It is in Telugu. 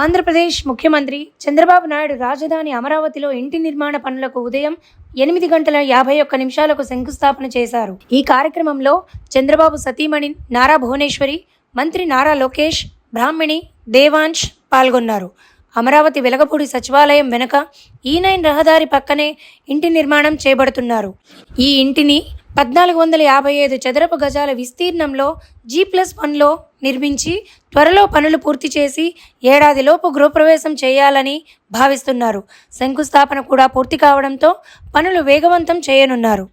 ఆంధ్రప్రదేశ్ ముఖ్యమంత్రి చంద్రబాబు నాయుడు రాజధాని అమరావతిలో ఇంటి నిర్మాణ పనులకు ఉదయం ఎనిమిది గంటల యాభై ఒక్క నిమిషాలకు శంకుస్థాపన చేశారు. ఈ కార్యక్రమంలో చంద్రబాబు సతీమణి నారా భువనేశ్వరి మంత్రి నారా లోకేష్ బ్రాహ్మణి దేవాంశ్ పాల్గొన్నారు. అమరావతి వెలగపూడి సచివాలయం వెనుక ఈ నైన్ రహదారి పక్కనే ఇంటి నిర్మాణం చేపడుతున్నారు. ఈ ఇంటిని పద్నాలుగు వందల యాభై ఐదు చదరపు గజాల విస్తీర్ణంలో జీ ప్లస్ వన్లో నిర్మించి త్వరలో పనులు పూర్తి చేసి ఏడాదిలోపు గృహప్రవేశం చేయాలని భావిస్తున్నారు. శంకుస్థాపన కూడా పూర్తి కావడంతో పనులు వేగవంతం చేయనున్నారు.